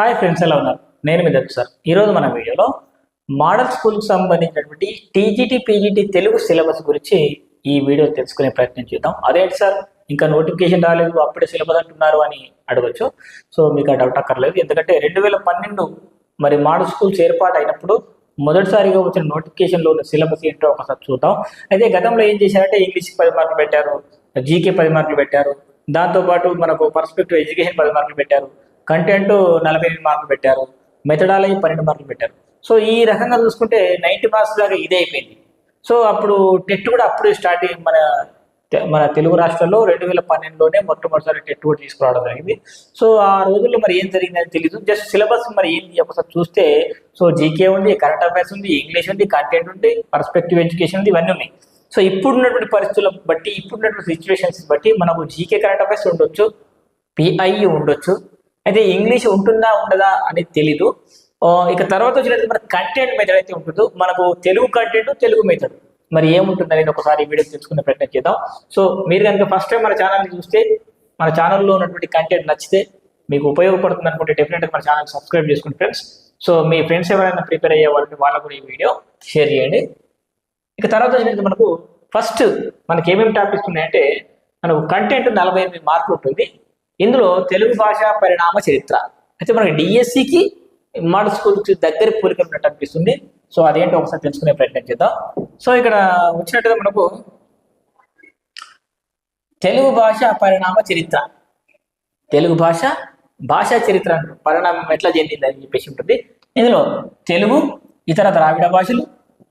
Hi friends ఎలా ఉన్నారు? నేను మీ సార్. ఈరోజు మన వీడియోలో మోడల్ స్కూల్కి సంబంధించినటువంటి టీజీటీ పీజీటీ తెలుగు సిలబస్ గురించి ఈ వీడియో తెలుసుకునే ప్రయత్నం చేద్దాం. అదేంటి సార్? ఇంకా నోటిఫికేషన్ రాలేదు అప్పుడే సిలబస్ అంటున్నారు అని అడగచ్చు. సో మీకు ఆ డౌట్ అక్కర్లేదు. ఎందుకంటే రెండు వేల పన్నెండు మరి మోడల్ స్కూల్స్ ఏర్పాటు అయినప్పుడు మొదటిసారిగా వచ్చిన నోటిఫికేషన్లో ఉన్న సిలబస్ ఏంటో ఒకసారి చూద్దాం. అయితే గతంలో ఏం చేశారంటే ఇంగ్లీష్కి పది మార్కులు పెట్టారు జీకే పది మార్కులు పెట్టారు. దాంతోపాటు మనకు పర్స్పెక్టివ్ ఎడ్యుకేషన్ పది మార్కులు పెట్టారు. కంటెంట్ నలభై ఎనిమిది మార్కులు పెట్టారు మెథడాలజీ పన్నెండు మార్కులు పెట్టారు. సో ఈ రకంగా చూసుకుంటే నైంటీ మార్క్స్ దాకా ఇదే అయిపోయింది. సో అప్పుడు టెట్ కూడా అప్పుడే స్టార్ట్ మన మన తెలుగు రాష్ట్రాల్లో రెండు వేల పన్నెండులోనే మొట్టమొదటిసారి టెట్ కూడా తీసుకురావడం జరిగింది. సో ఆ రోజుల్లో మరి ఏం జరిగిందని తెలియదు జస్ట్ సిలబస్ మరి ఏంది ఒకసారి చూస్తే సో జీకే ఉంది కరెంట్ అఫైర్స్ ఉంది ఇంగ్లీష్ ఉంది కంటెంట్ ఉంది పర్స్పెక్టివ్ ఎడ్యుకేషన్ ఉంది ఇవన్నీ ఉన్నాయి. సో ఇప్పుడున్నటువంటి పరిస్థితులను బట్టి ఇప్పుడున్నటువంటి సిచ్యువేషన్స్ బట్టి మనకు జీకే కరెంట్ అఫైర్స్ ఉండొచ్చు పిఐ ఉండొచ్చు అయితే ఇంగ్లీష్ ఉంటుందా ఉండదా అనేది తెలీదు. ఇక తర్వాత వచ్చినట్టు మన కంటెంట్ మెథడ్ అయితే ఉంటుందో. మనకు తెలుగు కంటెంట్ తెలుగు మెథడ్ మరి ఏముంటుంది అనేది ఒకసారి వీడియో తెలుసుకునే ప్రయత్నం చేద్దాం. సో మీరు కనుక ఫస్ట్ టైం మన ఛానల్ని చూస్తే మన ఛానల్లో ఉన్నటువంటి కంటెంట్ నచ్చితే మీకు ఉపయోగపడుతుంది అనుకుంటే డెఫినెట్గా మన ఛానల్ సబ్స్క్రైబ్ చేసుకోండి ఫ్రెండ్స్ సో మీ ఫ్రెండ్స్ ఎవరైనా ప్రిపేర్ అయ్యే వాళ్ళకి వాళ్ళకు కూడా ఈ వీడియో షేర్ చేయండి. ఇక తర్వాత వచ్చినట్టు మనకు ఫస్ట్ మనకి ఏమేమి టాపిక్స్ ఉన్నాయంటే మనకు కంటెంట్ నలభై ఎనిమిది మార్కులు ఉంటుంది. ఇందులో తెలుగు భాష పరిణామ చరిత్ర. అయితే మనకి డిఎస్సికి మోడల్ స్కూల్కి దగ్గర పోలిక ఉన్నట్టు అనిపిస్తుంది. సో అదేంటో ఒకసారి తెలుసుకునే ప్రయత్నం చేద్దాం. సో ఇక్కడ వచ్చినట్టుగా మనకు తెలుగు భాష పరిణామ చరిత్ర. తెలుగు భాష భాషా చరిత్ర పరిణామం ఎట్లా చెందింది అని చెప్పేసి ఉంటుంది. ఇందులో తెలుగు ఇతర ద్రావిడ భాషలు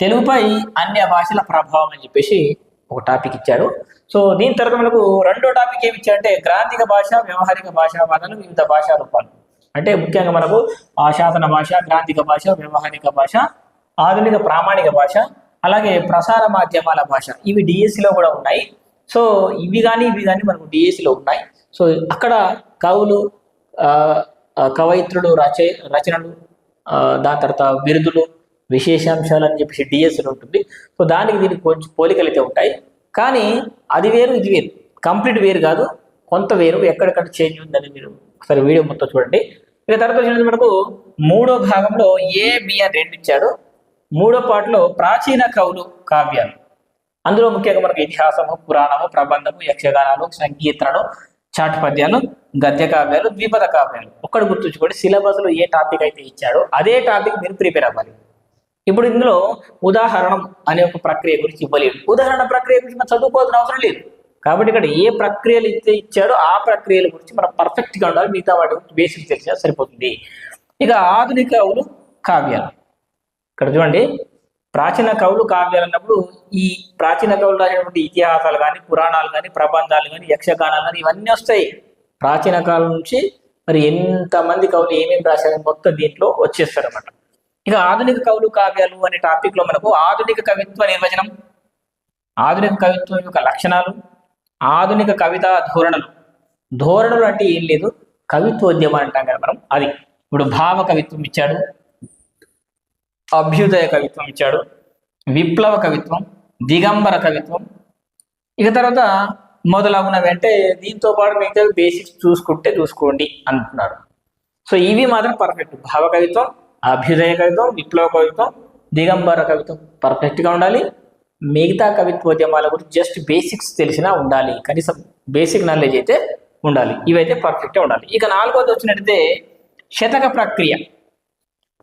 తెలుగుపై అన్య భాషల ప్రభావం అని చెప్పేసి ఒక టాపిక్ ఇచ్చాడు. సో దీని తర్వాత మనకు రెండో టాపిక్ ఏమి ఇచ్చాడంటే గ్రాంధిక భాష వ్యవహారిక భాషా వాదనలు వివిధ భాషా రూపాలు. అంటే ముఖ్యంగా మనకు ఆశాసన భాష గ్రాంధిక భాష వ్యవహారిక భాష ఆధునిక ప్రామాణిక భాష అలాగే ప్రసార మాధ్యమాల భాష. ఇవి డిఎస్సిలో కూడా ఉన్నాయి. సో ఇవి కానీ ఇవి కానీ మనకు డిఎస్సిలో ఉన్నాయి. సో అక్కడ కవులు కవయిత్రుడు కవయిత్రులు రచ రచనలు దాని తర్వాత బిరుదులు విశేషాంశాలు అని చెప్పేసి డిఎస్ఎల్ ఉంటుంది. సో దానికి దీనికి కొంచెం పోలికలు అయితే ఉంటాయి. కానీ అది వేరు ఇది వేరు. కంప్లీట్ వేరు కాదు. కొంత వేరు. ఎక్కడెక్కడ చేంజ్ ఉందని మీరు ఒకసారి వీడియో మొత్తం చూడండి. ఇక తర్వాత వచ్చినది మనకు మూడో భాగంలో ఏ బి అని రెండు ఇచ్చాడు మూడో పాటలో ప్రాచీన కవులు కావ్యాలు. అందులో ముఖ్యంగా మనకు ఇతిహాసము పురాణము ప్రబంధము యక్షగానాలు సంకీర్తనలు చాటు పద్యాలు గద్య కావ్యాలు ద్విపద కావ్యాలు. ఒక్కడ గుర్తుంచుకోండి సిలబస్లో ఏ టాపిక్ అయితే ఇచ్చాడో అదే టాపిక్ మీరు ప్రిపేర్ అవ్వాలి. ఇప్పుడు ఇందులో ఉదాహరణం అనే ఒక ప్రక్రియ గురించి ఇవ్వలేదు. ఉదాహరణ ప్రక్రియ గురించి మనం చదువుకోవాల్సిన అవసరం లేదు. కాబట్టి ఇక్కడ ఏ ప్రక్రియలు అయితే ఇచ్చాడో ఆ ప్రక్రియల గురించి మనం పర్ఫెక్ట్గా ఉండాలి. మిగతా వాటి గురించి బేసిక్ తెలిసినా సరిపోతుంది. ఇక ఆధునిక కవులు కావ్యాలు. ఇక్కడ చూడండి. ప్రాచీన కవులు కావ్యాలు అన్నప్పుడు ఈ ప్రాచీన కవులు రాసినటువంటి ఇతిహాసాలు కానీ పురాణాలు కానీ ప్రబంధాలు కానీ యక్షగానాలు కానీ ఇవన్నీ వస్తాయి. ప్రాచీన కాలం నుంచి మరి ఎంతమంది కవులు ఏమేమి రాశారు మొత్తం దీంట్లో వచ్చేస్తారు అన్నమాట ఇక ఆధునిక కవులు కావ్యాలు అనే టాపిక్లో మనకు ఆధునిక కవిత్వ నిర్వచనం ఆధునిక కవిత్వం యొక్క లక్షణాలు ఆధునిక కవితా ధోరణులు. ధోరణులు అంటే ఏం లేదు కవిత్వోద్యమం అంటాం కదా మనం. అది ఇప్పుడు భావ కవిత్వం ఇచ్చాడు అభ్యుదయ కవిత్వం ఇచ్చాడు విప్లవ కవిత్వం దిగంబర కవిత్వం. ఇక తర్వాత మొదలగునవి అంటే దీంతో పాటు మిగతా బేసిక్స్ చూసుకుంటే చూసుకోండి అంటున్నారు. సో ఇవి మాత్రం పర్ఫెక్ట్ భావ కవిత్వం అభ్యుదయ కవిత్వం విప్లవ కవిత్వం దిగంబర కవిత్వం. పర్ఫెక్ట్గా ఉండాలి. మిగతా కవిత్వోద్యమాల గురించి జస్ట్ బేసిక్స్ తెలిసినా ఉండాలి. కనీసం బేసిక్ నాలెడ్జ్ అయితే ఉండాలి. ఇవైతే పర్ఫెక్ట్గా ఉండాలి. ఇక నాలుగోది వచ్చినట్టయితే శతక ప్రక్రియ.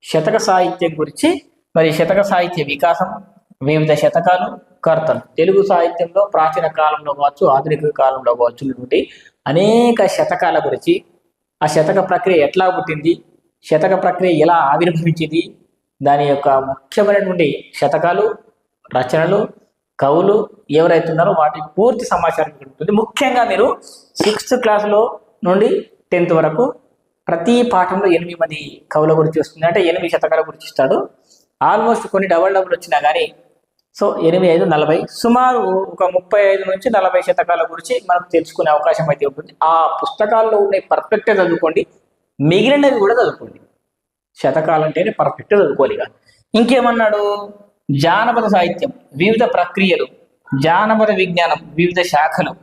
శతక సాహిత్యం గురించి మరి శతక సాహిత్య వికాసం వివిధ శతకాలు కర్తలు. తెలుగు సాహిత్యంలో ప్రాచీన కాలంలో కావచ్చు ఆధునిక కాలంలో కావచ్చు అనేక శతకాల గురించి ఆ శతక ప్రక్రియ ఎట్లా పుట్టింది శతక ప్రక్రియ ఎలా ఆవిర్భవించింది? దాని యొక్క ముఖ్యమైనటువంటి శతకాలు రచనలు కవులు ఎవరైతే ఉన్నారో వాటి పూర్తి సమాచారం ఇక్కడ ఉంటుంది. ముఖ్యంగా మీరు సిక్స్త్ క్లాస్లో నుండి టెన్త్ వరకు ప్రతి పాఠంలో ఎనిమిది మంది కవుల గురించి వస్తుంది. అంటే ఎనిమిది శతకాల గురించి ఇస్తాడు. ఆల్మోస్ట్ కొన్ని డబల్ డబుల్ వచ్చినా కానీ సో ఎనిమిది ఐదు నలభై సుమారు ఒక ముప్పై ఐదు నుంచి నలభై శతకాల గురించి మనం తెలుసుకునే అవకాశం అయితే ఉంటుంది. ఆ పుస్తకాల్లో ఉండే పర్ఫెక్ట్గా చదువుకోండి. మిగిలినవి కూడా చదువుకోండి. శతకాలు అంటేనే పర్ఫెక్ట్ చదువుకోవాలి ఇక. ఇంకేమన్నాడు? జానపద సాహిత్యం వివిధ ప్రక్రియలు జానపద విజ్ఞానం వివిధ శాఖలు.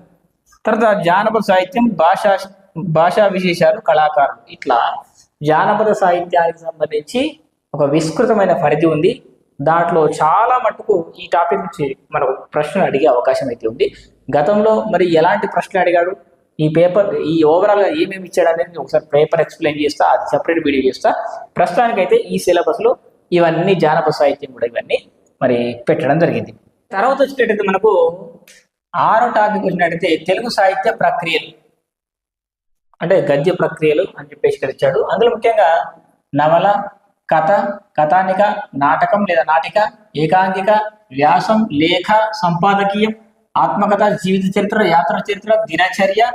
తర్వాత జానపద సాహిత్యం భాషా భాషా విశేషాలు కళాకారులు. ఇట్లా జానపద సాహిత్యానికి సంబంధించి ఒక విస్తృతమైన పరిధి ఉంది. దాంట్లో చాలా మటుకు ఈ టాపిక్ నుంచి మనకు ప్రశ్నలు అడిగే అవకాశం అయితే ఉంది. గతంలో మరి ఎలాంటి ప్రశ్నలు అడిగాడు? ఈ పేపర్ ఈ ఓవరాల్గా ఏమేమి ఇచ్చాడు అనేది ఒకసారి పేపర్ ఎక్స్ప్లెయిన్ చేస్తా అది సపరేట్ వీడియో చేస్తా. ప్రస్తుతానికైతే ఈ సిలబస్లో ఇవన్నీ జానపద సాహిత్యం కూడా ఇవన్నీ మరి పెట్టడం జరిగింది. తర్వాత వచ్చేటట్టయితే మనకు ఆరో టాపిక్ వచ్చినట్టయితే తెలుగు సాహిత్య ప్రక్రియలు. అంటే గద్య ప్రక్రియలు అని చెప్పేసి ఇక్కడ ఇచ్చాడు. అందులో ముఖ్యంగా నవల కథ కథానిక నాటకం లేదా నాటిక ఏకాంకిక వ్యాసం లేఖ సంపాదకీయం ఆత్మకథ జీవిత చరిత్ర యాత్ర చరిత్ర దినచర్య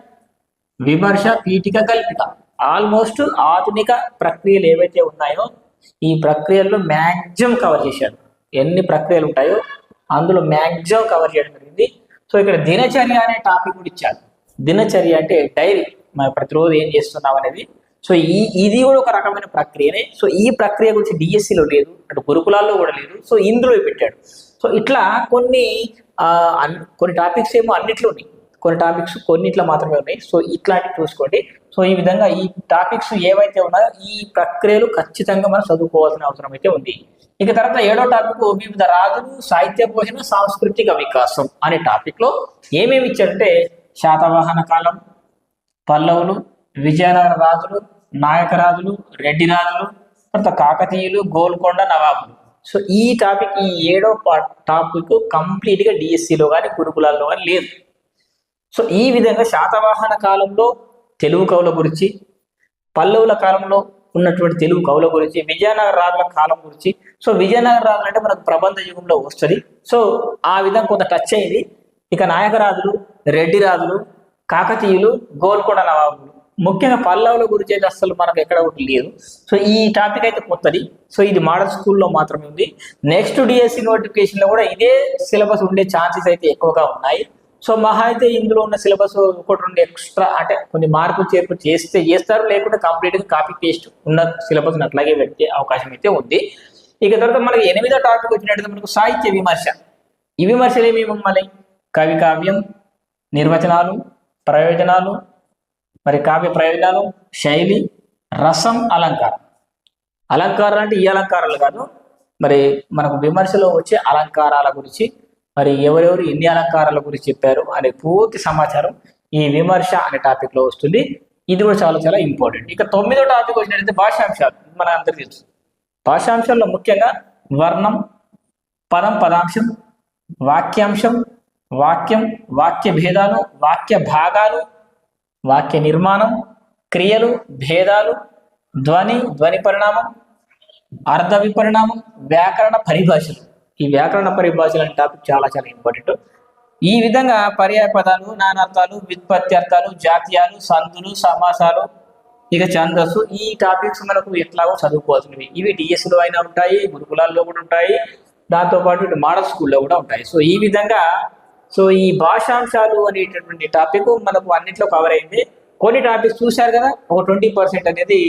విమర్శ పీఠిక కల్పిక ఆల్మోస్ట్ ఆధునిక ప్రక్రియలు ఏవైతే ఉన్నాయో ఈ ప్రక్రియల్లో మ్యాక్సిమం కవర్ చేశాడు. ఎన్ని ప్రక్రియలు ఉంటాయో అందులో మ్యాక్సిమం కవర్ చేయడం జరిగింది. సో ఇక్కడ దినచర్య అనే టాపిక్ కూడా ఇచ్చాడు. దినచర్య అంటే డైరీ. మనం ప్రతిరోజు ఏం చేస్తున్నాం అనేది. సో ఈ ఇది కూడా ఒక రకమైన ప్రక్రియనే. సో ఈ ప్రక్రియ గురించి డిఎస్సిలో లేదు. అటు గురుకులాల్లో కూడా లేదు. సో ఇందులో పెట్టాడు. సో ఇట్లా కొన్ని కొన్ని టాపిక్స్ ఏమో అన్నిట్లో ఉన్నాయి. కొన్ని టాపిక్స్ కొన్నిట్లో మాత్రమే ఉన్నాయి. సో ఇట్లాంటివి చూసుకోండి. సో ఈ విధంగా ఈ టాపిక్స్ ఏవైతే ఉన్నాయో ఈ ప్రక్రియలు ఖచ్చితంగా మనం చదువుకోవాల్సిన అవసరం అయితే ఉంది. ఇక తర్వాత ఏడో టాపిక్ వివిధ రాజులు సాహిత్య పోషణ సాంస్కృతిక వికాసం అనే టాపిక్లో ఏమేమి ఇచ్చారంటే శాతవాహన కాలం పల్లవులు విజయనగర రాజులు నాయక రాజులు రెడ్డి రాజులు తర్వాత కాకతీయులు గోల్కొండ నవాబులు. సో ఈ టాపిక్ ఈ ఏడో టాపిక్ కంప్లీట్గా డిఎస్సిలో కానీ గురుకులాల్లో కానీ లేదు. సో ఈ విధంగా శాతవాహన కాలంలో తెలుగు కవుల గురించి పల్లవుల కాలంలో ఉన్నటువంటి తెలుగు కవుల గురించి విజయనగర రాజుల కాలం గురించి సో విజయనగర రాజులు అంటే మనకు ప్రబంధ యుగంలో వస్తుంది. సో ఆ విధంగా కొంత టచ్ అయింది. ఇక నాయకరాజులు రెడ్డి రాజులు కాకతీయులు గోల్కొండ నవాబులు. ముఖ్యంగా పల్లవుల గురించి అయితే అసలు మనకు ఎక్కడ ఒకటి లేదు. సో ఈ టాపిక్ అయితే కొత్తది. సో ఇది మోడల్ స్కూల్లో మాత్రమే ఉంది. నెక్స్ట్ డిఎస్సి నోటిఫికేషన్లో కూడా ఇదే సిలబస్ ఉండే ఛాన్సెస్ అయితే ఎక్కువగా ఉన్నాయి. సో మహా అయితే ఇందులో ఉన్న సిలబస్ ఒకటి రెండు ఎక్స్ట్రా అంటే కొన్ని మార్పులు చేర్పు చేస్తే చేస్తారు. లేకుంటే కంప్లీట్గా కాపీ పేస్ట్ ఉన్న సిలబస్ని అట్లాగే పెట్టే అవకాశం అయితే ఉంది. ఇక తర్వాత మనకి ఎనిమిదో టాపిక్ వచ్చినట్టు మనకు సాహిత్య విమర్శ. ఈ విమర్శలు ఏమేమి మళ్ళీ కవి కావ్యం నిర్వచనాలు ప్రయోజనాలు మరి కావ్య ప్రయోజనాలు శైలి రసం అలంకారం. అలంకారాలు అంటే ఈ అలంకారాలు కాదు. మరి మనకు విమర్శలో వచ్చే అలంకారాల గురించి మరి ఎవరెవరు ఎన్ని అలంకారాల గురించి చెప్పారు అనే పూర్తి సమాచారం ఈ విమర్శ అనే టాపిక్లో వస్తుంది. ఇది కూడా చాలా చాలా ఇంపార్టెంట్ ఇక తొమ్మిదో టాపిక్ వచ్చినట్టయితే భాషాంశాలు. మన అందరికీ తెలుసు. భాషాంశాల్లో ముఖ్యంగా వర్ణం పదం పదాంశం వాక్యాంశం వాక్యం వాక్య భేదాలు వాక్య భాగాలు వాక్య నిర్మాణం క్రియలు భేదాలు ధ్వని ధ్వని పరిణామం అర్థ విపరిణామం వ్యాకరణ పరిభాషలు. ఈ వ్యాకరణ పరిభాషలు అనే టాపిక్ చాలా చాలా ఇంపార్టెంట్. ఈ విధంగా పర్యాయ పదాలు నానార్థాలు వ్యుత్పత్తి అర్థాలు జాతీయాలు సందులు సమాసాలు ఇక ఛందస్సు ఈ టాపిక్స్ మనకు ఎట్లాగో చదువుకోవాల్సినవి. ఇవి డిఎస్లో అయినా ఉంటాయి గురుకులాల్లో కూడా ఉంటాయి దాంతోపాటు ఇటు మోడల్ స్కూల్లో కూడా ఉంటాయి. సో ఈ విధంగా సో ఈ భాషాంశాలు అనేటటువంటి టాపిక్ మనకు అన్నిట్లో కవర్ అయింది. కొన్ని టాపిక్స్ చూశారు కదా ఒక ట్వంటీ పర్సెంట్ అనేది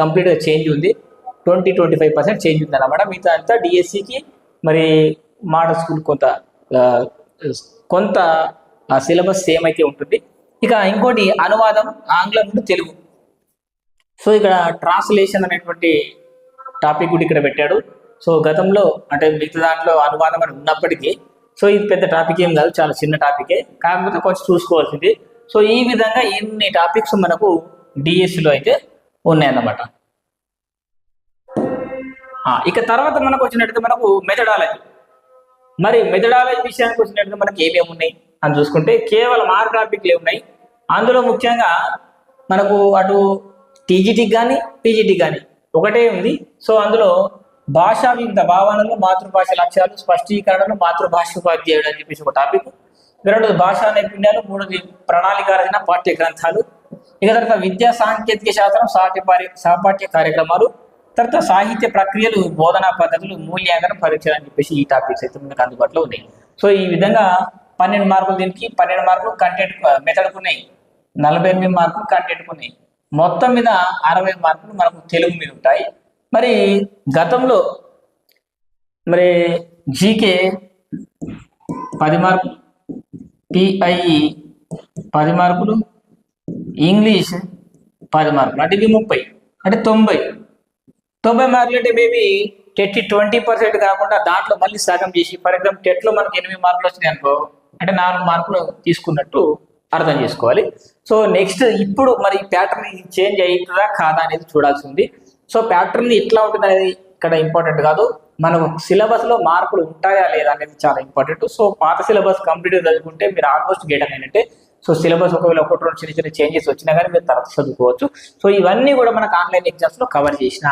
కంప్లీట్గా చేంజ్ ఉంది. Twenty twenty five percent change ఉంది అనమాట మిగతా అంతా డిఎస్సికి మరి మోడల్ స్కూల్ కొంత కొంత సిలబస్ సేమ్ అయితే ఉంటుంది. ఇక ఇంకోటి అనువాదం ఆంగ్లం నుండి తెలుగు. సో ఇక్కడ ట్రాన్స్లేషన్ అనేటువంటి టాపిక్ కూడా ఇక్కడ పెట్టాడు. సో గతంలో అంటే మిగతా దాంట్లో అనువాదం అని ఉన్నప్పటికీ సో ఇది పెద్ద టాపిక్ ఏం కాదు చాలా చిన్న టాపికే కాకపోతే కొంచెం చూసుకోవాల్సింది. సో ఈ విధంగా ఇన్ని టాపిక్స్ మనకు డిఎస్సిలో అయితే ఉన్నాయన్నమాట. ఇక తర్వాత మనకు వచ్చినట్టు మనకు మెథడాలజీ మరి మెథడాలజీ విషయానికి వచ్చినట్టు మనకి ఏమేమి ఉన్నాయి అని చూసుకుంటే కేవలం ఆరు టాపిక్లే ఉన్నాయి. అందులో ముఖ్యంగా మనకు అటు టీజీటీకి కానీ పీజీటీకి కానీ ఒకటే ఉంది. సో అందులో భాషా వివిధ భావనలు మాతృభాష లక్ష్యాలు స్పష్టీకరణలు మాతృభాష ఉపాధ్యాయుడు అని చెప్పేసి ఒక టాపిక్ రెండోది భాషా నైపుణ్యాలు మూడోది ప్రణాళిక రచన పాఠ్య గ్రంథాలు. ఇక తర్వాత విద్యా సాంకేతిక శాస్త్రం సాటి సాపాఠ్య కార్యక్రమాలు. తర్వాత సాహిత్య ప్రక్రియలు బోధనా పద్ధతులు మూల్యాంకన పరీక్షలు అని చెప్పేసి ఈ టాపిక్స్ అయితే మనకు అందుబాటులో ఉన్నాయి. సో ఈ విధంగా పన్నెండు మార్కులు దీనికి పన్నెండు మార్కులు కంటెంట్ మెథడ్కు ఉన్నాయి. నలభై ఎనిమిది మార్కులు కంటెంట్కు ఉన్నాయి. మొత్తం మీద అరవై మార్కులు మనకు తెలుగు మీద ఉంటాయి. మరి గతంలో మరి జీకే పది మార్కులు పిఐఈ పది మార్కులు ఇంగ్లీష్ పది మార్కులు. అంటే ఇవి ముప్పై. అంటే తొంభై. తొంభై మార్కులు అంటే మేబీ టెట్ ట్వంటీ పర్సెంట్ కాకుండా దాంట్లో మళ్ళీ సగం చేసి ఫర్ ఎగ్జాంపుల్ టెట్లో మనకి ఎనిమిది మార్కులు వచ్చినాయి అనుకో అంటే నాలుగు మార్కులు తీసుకున్నట్టు అర్థం చేసుకోవాలి. సో నెక్స్ట్ ఇప్పుడు మరి ప్యాటర్న్ చేంజ్ అవుతుందా కాదా అనేది చూడాల్సి ఉంది. సో ప్యాటర్న్ ఇట్లా ఉంటుంది అనేది ఇక్కడ ఇంపార్టెంట్ కాదు. మనకు సిలబస్లో ఉంటాయా లేదా అనేది చాలా ఇంపార్టెంట్ సో పాత సిలబస్ కంప్లీట్ చదువుకుంటే మీరు ఆల్మోస్ట్ గేట్ ఏంటంటే సో సిలబస్ ఒకవేళ ఒకటి రెండు చిన్న చిన్న చేంజెస్ వచ్చినా కానీ మీరు తర్వాత చదువుకోవచ్చు. సో ఇవన్నీ కూడా మనకు ఆన్లైన్ ఎగ్జామ్స్లో కవర్ చేసిన.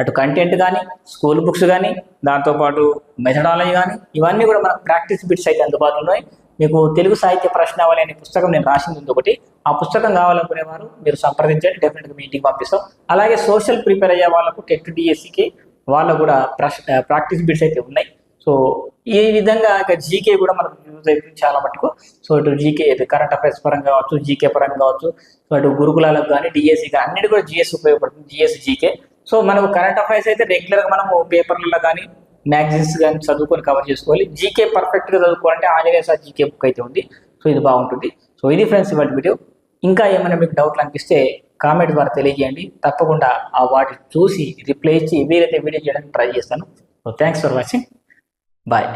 అటు కంటెంట్ కానీ స్కూల్ బుక్స్ కానీ దాంతోపాటు మెథడాలజీ కానీ ఇవన్నీ కూడా మనకు ప్రాక్టీస్ బిట్స్ అయితే అందుబాటులో ఉన్నాయి. మీకు తెలుగు సాహిత్య ప్రశ్నావళి అనే పుస్తకం నేను రాసింది ఉంది ఒకటి. ఆ పుస్తకం కావాలనుకునేవారు మీరు సంప్రదించండి డెఫినెట్గా మీ ఇంటికి పంపిస్తాం. అలాగే సోషల్ ప్రిపేర్ అయ్యే వాళ్ళకు టెట్ డిఎస్సికి వాళ్ళకు కూడా ప్రాక్టీస్ బిట్స్ అయితే ఉన్నాయి. సో ఈ విధంగా ఇక జీకే కూడా మనకు యూజ్ అవుతుంది చాలా మటుకు. సో ఇటు జీకే కరెంట్ అఫైర్స్ పరంగా కావచ్చు జీకే పరంగా కావచ్చు సో అటు గురుకులాలకు కానీ డిఎస్సి కానీ అన్నిటి కూడా జిఎస్ ఉపయోగపడుతుంది జిఎస్ జీకే సో మనకు కరెంట్ అఫైర్స్ అయితే రెగ్యులర్గా మనము పేపర్లలో కానీ మ్యాగజైన్స్ కానీ చదువుకొని కవర్ చేసుకోవాలి. జీకే పర్ఫెక్ట్గా చదువుకోవాలంటే ఆంజనేయ సార్ జీకే బుక్ అయితే ఉంది. సో ఇది బాగుంటుంది. సో ఇది ఫ్రెండ్స్ ఇవాటి వీడియో. ఇంకా ఏమైనా మీకు డౌట్లు అనిపిస్తే కామెంట్ ద్వారా తెలియజేయండి. తప్పకుండా ఆ వాటి చూసి రిప్లై ఇచ్చి వీలైతే వీడియో చేయడానికి ట్రై చేస్తాను. So thanks for watching bye